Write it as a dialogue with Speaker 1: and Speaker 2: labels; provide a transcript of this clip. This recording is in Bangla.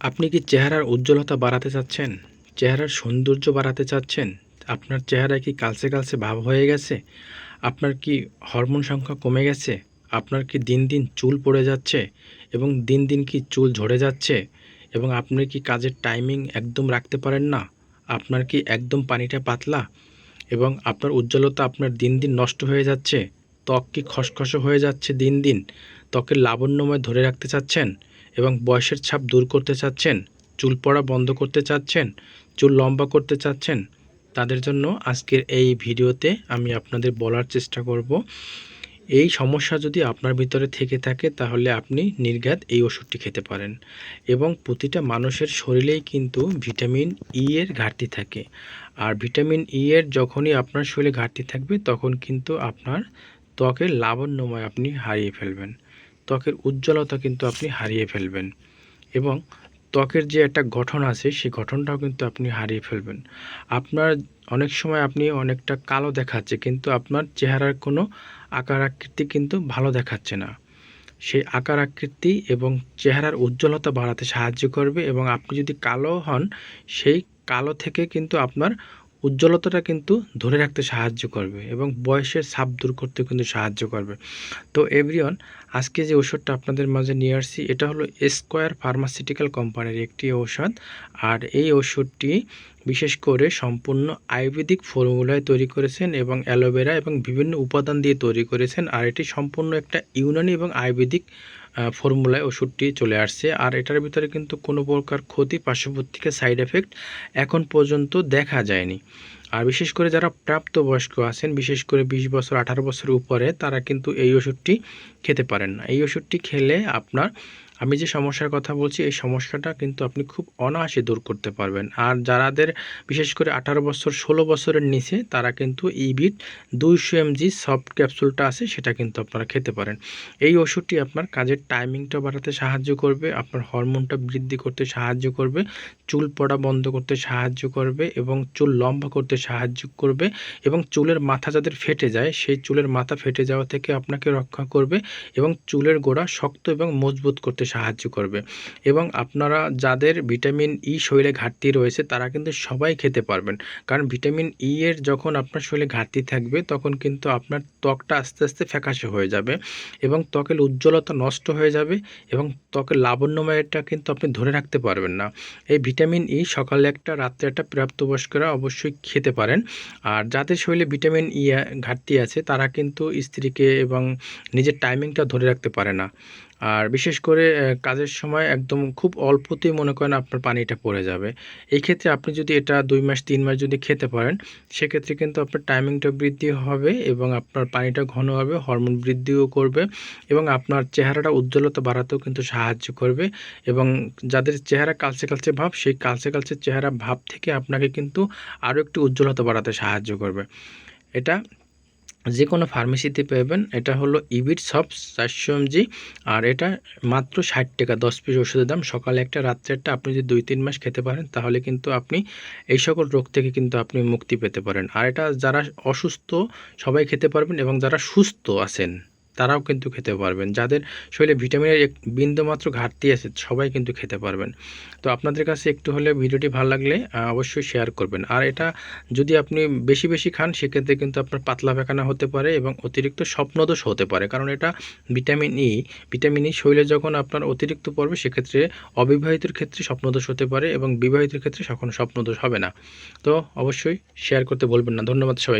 Speaker 1: আপনি কি চেহারার উজ্জ্বলতা বাড়াতে চাচ্ছেন? চেহারার সৌন্দর্য বাড়াতে চাচ্ছেন? আপনার চেহারায় কি কালচে কালচে ভাব হয়ে গেছে? আপনার কি হরমোন সংখ্যা কমে গেছে? আপনার কি দিন দিন চুল পড়ে যাচ্ছে? এবং দিন দিন কি চুল ঝরে যাচ্ছে? এবং আপনি কি কাজের টাইমিং একদম রাখতে পারেন না? আপনার কি একদম পানিটা পাতলা? এবং আপনার উজ্জ্বলতা আপনার দিন দিন নষ্ট হয়ে যাচ্ছে? ত্বক কি খসখসে হয়ে যাচ্ছে দিন দিন? ত্বকের লাবণ্যময় ধরে রাখতে চাচ্ছেন? এবং বয়সের ছাপ দূর করতে চাচ্ছেন, চুল পড়া বন্ধ করতে চাচ্ছেন, চুল লম্বা করতে চাচ্ছেন, তাদের জন্য আজকের এই ভিডিওতে আমি আপনাদের বলার চেষ্টা করব। এই সমস্যা যদি আপনার ভিতরে থেকে থাকে, তাহলে আপনি নির্ঘাত এই ওষুধটি খেতে পারেন এবং প্রতিটা মানুষের শরীরেই কিন্তু ভিটামিন ই এর ঘাটতি থাকে। আর ভিটামিন ই এর যখনই আপনার শরীরে ঘাটতি থাকবে, তখন কিন্তু আপনার ত্বকের লাবণ্যময় আপনি হারিয়ে ফেলবেন। ত্বকের উজ্জ্বলতা কিন্তু আপনি হারিয়ে ফেলবেন। এবং ত্বকের যে একটা গঠন আছে, সেই গঠনটাও কিন্তু আপনি হারিয়ে ফেলবেন। আপনার অনেক সময় আপনি অনেকটা কালো দেখাচ্ছে, কিন্তু আপনার চেহারার কোনো আকার আকৃতি কিন্তু ভালো দেখাচ্ছে না। সেই আকার আকৃতি এবং চেহারার উজ্জ্বলতা বাড়াতে সাহায্য করবে এবং আপনি যদি কালো হন, সেই কালো থেকে কিন্তু আপনার উজ্জ্বলতাটা কিন্তু ধরে রাখতে সাহায্য করবে এবং বয়সের ছাপ দূর করতে কিন্তু সাহায্য করবে। তো এভরিওয়ান, আজকে যে ওষুধটা আপনাদের মাঝে নিয়ে আসছি, এটা হলো স্কোয়ার ফার্মাসিউটিক্যাল কোম্পানির একটি ঔষধ। আর এই ওষুধটি বিশেষ করে সম্পূর্ণ আয়ুর্বেদিক ফর্মুলায় তৈরি করেছেন এবং অ্যালোভেরা এবং বিভিন্ন উপাদান দিয়ে তৈরি করেছেন। আর এটি সম্পূর্ণ একটা ইউনানি এবং আয়ুর্বেদিক ফর্মুলায় ওষুধটি চলে আসছে। আর এটার ভিতরে কিন্তু কোনো প্রকার ক্ষতি, পার্শ্ববর্তীকে সাইড এফেক্ট এখন পর্যন্ত দেখা যায়নি। আর বিশেষ করে যারা প্রাপ্তবয়স্ক আছেন, বিশেষ করে বিশ বছর, আঠারো বছর উপরে, তারা কিন্তু এই ওষুধটি খেতে পারেন না। এই ওষুধটি খেলে আপনার আমি যে সমস্যার কথা বলছি, এই সমস্যাটা কিন্তু আপনি খুব অনায়াসে দূর করতে পারবেন। আর যারাদের বিশেষ করে আঠারো বছর, ষোলো বছরের নিচে, তারা কিন্তু ইবিট দুইশো এমজি সফট ক্যাপসুলটা আছে, সেটা কিন্তু আপনারা খেতে পারেন। এই ওষুধটি আপনার কাজের টাইমিংটা বাড়াতে সাহায্য করবে, আপনার হরমোনটা বৃদ্ধি করতে সাহায্য করবে, চুল পড়া বন্ধ করতে সাহায্য করবে এবং চুল লম্বা করতে সাহায্য করবে এবং চুলের মাথা যাদের ফেটে যায়, সেই চুলের মাথা ফেটে যাওয়া থেকে আপনাকে রক্ষা করবে এবং চুলের গোড়া শক্ত এবং মজবুত করতে সাহায্য করবে। এবং আপনারা যাদের ভিটামিন ই শরীরে ঘাটতি রয়েছে, তারা কিন্তু সবাই খেতে পারবেন। কারণ ভিটামিন ই এর যখন আপনার শরীরে ঘাটতি থাকবে, তখন কিন্তু আপনার ত্বকটা আস্তে আস্তে ফ্যাকাশে হয়ে যাবে এবং ত্বকের উজ্জ্বলতা নষ্ট হয়ে যাবে এবং ত্বকের লাবণ্যময়টা কিন্তু আপনি ধরে রাখতে পারবেন না। এই ভিটামিন ই সকালে একটা, রাত্রে একটা প্রাপ্তবয়স্করা অবশ্যই খেতে পারেন। আর যাদের শরীরে ভিটামিন ই ঘাটতি আছে, তারা কিন্তু স্ত্রীকে এবং নিজের টাইমিংটা ধরে রাখতে পারে না। আর বিশেষ করে কাজের সময় একদম খুব অল্পতেই মনে করেন আপনার পানিটা পড়ে যাবে। এই ক্ষেত্রে আপনি যদি এটা দুই মাস, তিন মাস যদি খেতে পারেন, সেক্ষেত্রে কিন্তু আপনার টাইমিংটা বৃদ্ধি হবে এবং আপনার পানিটা ঘন হবে হরমোন বৃদ্ধিও করবে এবং আপনার চেহারাটা উজ্জ্বলতা বাড়াতেও কিন্তু সাহায্য করবে এবং যাদের চেহারা কালচে কালচে ভাব, সেই কালচে কালচে চেহারা ভাব থেকে আপনাকে কিন্তু আরও একটু উজ্জ্বলতা বাড়াতে সাহায্য করবে। এটা যে কোনো ফার্মেসিতে পাবেন, এটা হলো ইবিট সব চারশো এমজি আর এটা মাত্র ষাট টাকা, দশ পিস ওষুধের দাম। সকালে একটা রাত্রে একটা আপনি যদি দুই, তিন মাস খেতে পারেন, তাহলে কিন্তু আপনি এই সকল রোগ থেকে কিন্তু আপনি মুক্তি পেতে পারেন। আর এটা যারা অসুস্থ, সবাই খেতে পারবেন এবং যারা সুস্থ আছেন। তারাও কিন্তু খেতে পারবেন। যাদের শরীরে ভিটামিনের এক বিন্দুমাত্র ঘাটতি আছে, সবাই কিন্তু খেতে পারবেন। তো আপনাদের কাছে একটু হলে ভিডিওটি ভালো লাগলে অবশ্যই শেয়ার করবেন। আর এটা যদি আপনি বেশি বেশি খান, সেক্ষেত্রে কিন্তু আপনার পাতলা পায়খানা হতে পারে এবং অতিরিক্ত স্বপ্নদোষ হতে পারে। কারণ এটা ভিটামিন ই ভিটামিন ই শরীরে যখন আপনার অতিরিক্ত পড়বে, সেক্ষেত্রে অবিবাহিতের ক্ষেত্রে স্বপ্নদোষ হতে পারে এবং বিবাহিতের ক্ষেত্রে কখনো স্বপ্নদোষ হবে না। তো অবশ্যই শেয়ার করতে বলবেন না। ধন্যবাদ সবাই